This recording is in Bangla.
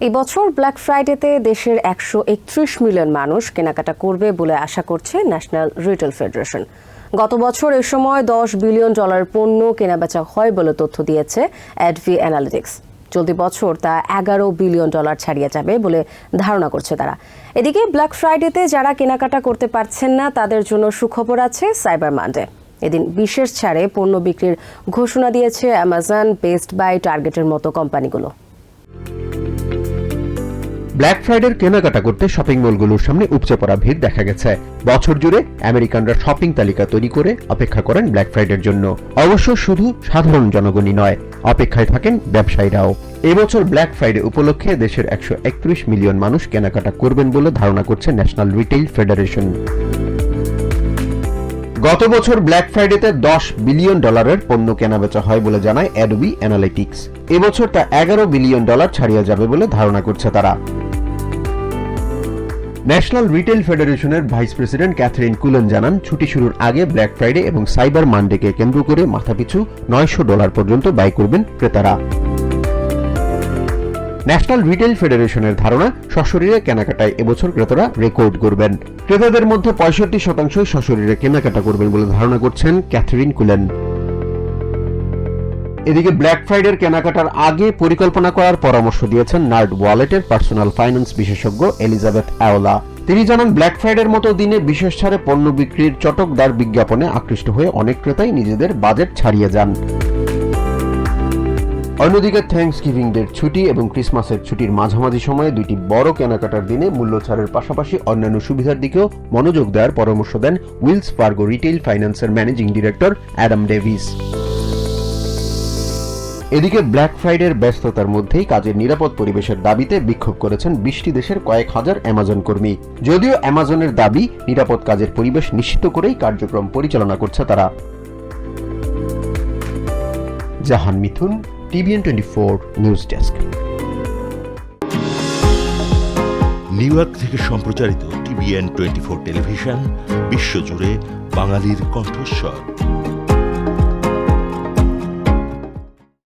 এই বছর ব্ল্যাক ফ্রাইডেতে দেশের একশো একত্রিশ মিলিয়ন মানুষ কেনাকাটা করবে বলে আশা করছে ন্যাশনাল রিটেল ফেডারেশন গত বছর এ সময় দশ বিলিয়ন ডলার পণ্য কেনাবেচা হয় বলে তথ্য দিয়েছে অ্যাডভি অ্যানালিটিক্স চলতি বছর তা এগারো বিলিয়ন ডলার ছাড়িয়ে যাবে বলে ধারণা করছে তারা। এদিকে ব্ল্যাক ফ্রাইডেতে যারা কেনাকাটা করতে পারছেন না, তাদের জন্য সুখবর আছে সাইবার মান্ডে এদিন বিশেষ ছাড়ে পণ্য বিক্রির ঘোষণা দিয়েছে অ্যামাজন বেস্ট বাই টার্গেটের মতো কোম্পানিগুলো। ব্ল্যাক ফ্রাইডের কেনাকাটা করতে শপিং মলগুলোর সামনে উপচে পড়া ভিড় দেখা গেছে। বছর জুড়ে আমেরিকানরা শপিং তালিকা তৈরি করে অপেক্ষা করেন ব্ল্যাক ফ্রাইডের জন্য। অবশ্য শুধু সাধারণ জনগণই নয়, অপেক্ষায় থাকেন ব্যবসায়ীরাও। এবছর ব্ল্যাক ফ্রাইডে উপলক্ষে দেশের একশো একত্রিশ মিলিয়ন মানুষ কেনাকাটা করবেন বলে ধারণা করছে ন্যাশনাল রিটেইল ফেডারেশন গত বছর ব্ল্যাক ফ্রাইডেতে দশ বিলিয়ন ডলারের পণ্য কেনাবেচা হয় বলে জানায় অ্যাডোবি অ্যানালিটিক্স এবছর তা এগারো বিলিয়ন ডলার ছাড়িয়ে যাবে বলে ধারণা করছে তারা। ন্যাশনাল রিটেল ফেডারেশনের ভাইস প্রেসিডেন্ট ক্যাথরিন কুলন জানান, ছুটি শুরুর আগে ব্ল্যাক ফ্রাইডে এবং সাইবার মানডেকে কেন্দ্র করে মাথাপিছু নয়শো ডলার পর্যন্ত ব্যয় করবেন ক্রেতারা। ন্যাশনাল রিটেল ফেডারেশনের ধারণা, সশরীরে কেনাকাটায় এবছর ক্রেতারা রেকর্ড করবেন ক্রেতাদের মধ্যে পঁয়ষট্টি শতাংশই সশরীরে কেনাকাটা করবেন বলে ধারণা করছেন ক্যাথরিন কুলেন। এদিকে ব্ল্যাক ফ্রাইডের কেনাকাটার আগে পরিকল্পনা করার পরামর্শ দিয়েছেন নার্ড ওয়ালেটের পার্সোনাল ফাইন্যান্স বিশেষজ্ঞ এলিজাবেথ অ্যাওলা। তিনি জানান ব্ল্যাক ফ্রাইডের মতো দিনে বিশেষ ছাড়ে পণ্য বিক্রির চটকদার বিজ্ঞাপনে আকৃষ্ট হয়ে অনেক ক্রেতাই নিজেদের বাজেট ছাড়িয়ে যান। অন্যদিকে থ্যাংকস গিভিং ডের ছুটি এবং ক্রিসমাসের ছুটির মাঝামাঝি সময়ে দুইটি বড় কেনাকাটার দিনে মূল্য ছাড়ের পাশাপাশি অন্যান্য সুবিধার দিকেও মনোযোগ দেওয়ার পরামর্শ দেন উইলস ফার্গো রিটেইল ফাইন্যান্সের ম্যানেজিং ডিরেক্টর অ্যাডাম ডেভিস। এদিকে ব্ল্যাক ফ্রাইডের ব্যস্ততার মধ্যেই কাজের নিরাপদ পরিবেশের দাবিতে বিক্ষোভ করেছেন বিশটি দেশের কয়েক হাজার অ্যামাজন কর্মী। যদিও অ্যামাজনের দাবি, নিরাপদ কাজের পরিবেশ নিশ্চিত করেই কার্যক্রম পরিচালনা করছে তারা। Jahan Mithun, TVN twenty four news desk. New York থেকে সম্প্রচারিত টিভিএন টোয়েন্টি ফোর টেলিভিশন, বিশ্বজুড়ে বাঙালির কণ্ঠস্বর।